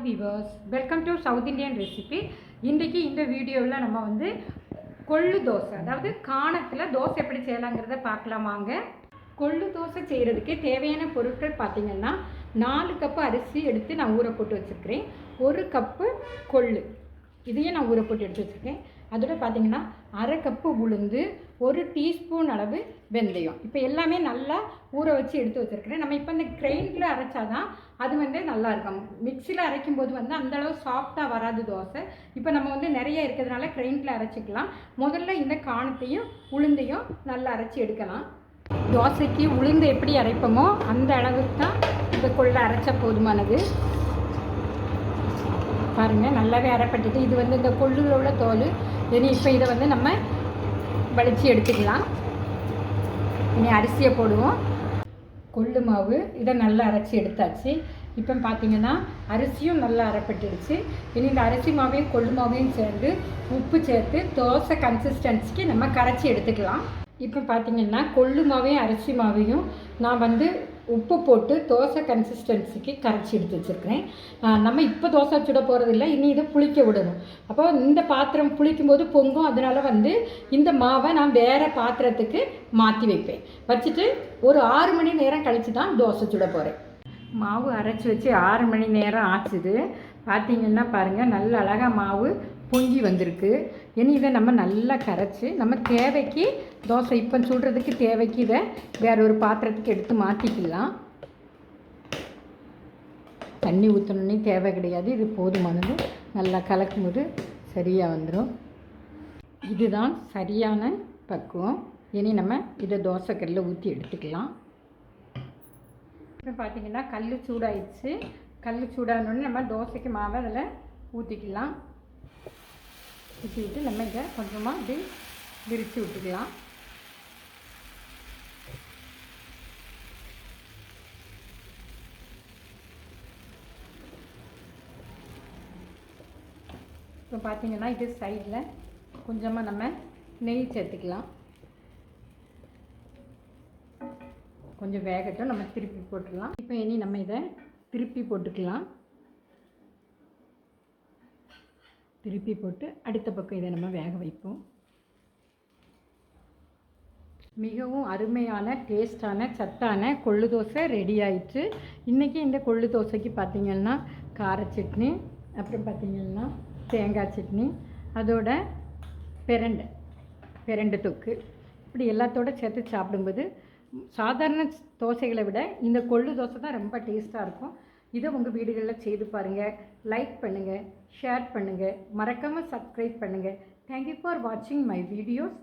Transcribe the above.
Viewers welcome to South Indian recipe இன்றைக்கி இந்த வீடியோவில் நம்ம வந்து கொள்ளு தோசை அதாவது காணத்தில் தோசை எப்படி செய்யலாங்கிறத பார்க்கலாம் வாங்க. கொள்ளு தோசை செய்கிறதுக்கு தேவையான பொருட்கள் பார்த்திங்கன்னா நாலு கப்பு அரிசி எடுத்து நான் ஊற போட்டு வச்சுருக்கிறேன். ஒரு கப்பு கொள்ளு. இதையும் நான் ஊற போட்டு எடுத்து வச்சுருக்கேன். அதோட பார்த்தீங்கன்னா அரை கப்பு உளுந்து ஒரு டீஸ்பூன் அளவு வெந்தயம். இப்போ எல்லாமே நல்லா ஊற வச்சு எடுத்து வச்சுருக்கிறேன். நம்ம இப்போ இந்த கிரைண்டில் அரைச்சாதான் அது வந்து நல்லா இருக்கும். மிக்சியில் அரைக்கும் போது வந்து அந்த அளவு சாஃப்டாக வராது தோசை. இப்போ நம்ம வந்து நிறைய இருக்கிறதுனால கிரைண்டில் அரைச்சிக்கலாம். முதல்ல இந்த காணத்தையும் உளுந்தையும் நல்லா அரைச்சி எடுக்கலாம். தோசைக்கு உளுந்து எப்படி அரைப்போமோ அந்த அளவுக்கு தான் இந்த கொள்ளை அரைச்சா போதுமானது. பாருங்கள் நல்லாவே அரைப்பட்டுட்டு இது வந்து இந்த கொள்ளுல உள்ள தோல். இனி இப்போ இதை வந்து நம்ம வலிச்சு எடுத்துக்கலாம். இனி அரிசியை போடுவோம். கொள்ளு மாவு இதை நல்லா அரைச்சி எடுத்தாச்சு. இப்போ பார்த்தீங்கன்னா அரிசியும் நல்லா அரைப்பட்டுடுச்சு. இனி இந்த அரிசி மாவையும் கொள்ளு மாவையும் சேர்ந்து உப்பு சேர்த்து தோசை கன்சிஸ்டன்சிக்கு நம்ம கரைச்சி எடுத்துக்கலாம். இப்போ பார்த்தீங்கன்னா கொள்ளு மாவையும் அரிசி மாவையும் நான் வந்து உப்பு போட்டு தோசை கன்சிஸ்டன்சிக்கு கரைச்சி எடுத்து வச்சுருக்கிறேன். நம்ம இப்போ தோசை சுட போகிறதில்ல இனி இதை புளிக்க விடணும். அப்போ இந்த பாத்திரம் புளிக்கும் போது பொங்கும் அதனால் வந்து இந்த மாவை நான் வேறு பாத்திரத்துக்கு மாற்றி வைப்பேன். வச்சுட்டு ஒரு ஆறு மணி நேரம் கழித்து தான் தோசை சுட போகிறேன் மாவு அரைச்சி வச்சு ஆறு மணி நேரம் ஆச்சுது. பார்த்தீங்கன்னா பாருங்கள் நல்ல அழகாக மாவு பொங்கி வந்திருக்கு. இனி இதை நம்ம நல்லா கரைச்சி நம்ம தேவைக்கு தோசை இப்போ சுடுறதுக்கு தேவைக்கு இதை வேற ஒரு பாத்திரத்துக்கு எடுத்து மாற்றிக்கலாம் தண்ணி ஊற்றணுன்னே தேவை கிடையாது. இது போதுமானது. நல்லா கலக்கும் போது சரியாக வந்துடும் இதுதான் சரியான பக்குவம். இனி நம்ம இதை தோசைக்கல்லில் ஊற்றி எடுத்துக்கலாம். இப்போ பார்த்திங்கன்னா கல் சூடாயிடுச்சு. கல் சூடானோடனே நம்ம தோசைக்கு மாவை அதில் ஊற்றிக்கலாம் ஊற்றி விட்டு நம்ம இதை கொஞ்சமாக இப்படி விரித்து விட்டுக்கலாம். இப்போ பார்த்தீங்கன்னா இது சைடில் கொஞ்சமாக நம்ம நெய் சேர்த்துக்கலாம். கொஞ்சம் வேகட்டும் நம்ம திருப்பி போட்டுக்கலாம் இப்போ இனி நம்ம இதை திருப்பி போட்டுக்கலாம். திருப்பி போட்டு அடுத்த பக்கம் இதை நம்ம வேக வைப்போம். மிகவும் அருமையான டேஸ்டான சத்தான கொள்ளு தோசை ரெடி ஆயிடுச்சு இன்றைக்கி இந்த கொள்ளு தோசைக்கு பார்த்திங்கன்னா கார சட்னி அப்புறம் பார்த்திங்கன்னா தேங்காய் சட்னி அதோட பிரண்டை பெரண்டு தொக்கு. இப்படி எல்லாத்தோட சேர்த்து சாப்பிடும்போது சாதாரண தோசைகளை விட இந்த கொள்ளு தோசை தான் ரொம்ப டேஸ்ட்டாக இருக்கும். இதை உங்கள் வீடுகளில் செய்து பாருங்கள் லைக் பண்ணுங்கள் ஷேர் பண்ணுங்கள் மறக்காமல் சப்ஸ்கிரைப் பண்ணுங்கள் தேங்க்யூ ஃபார் வாட்சிங் மை வீடியோஸ்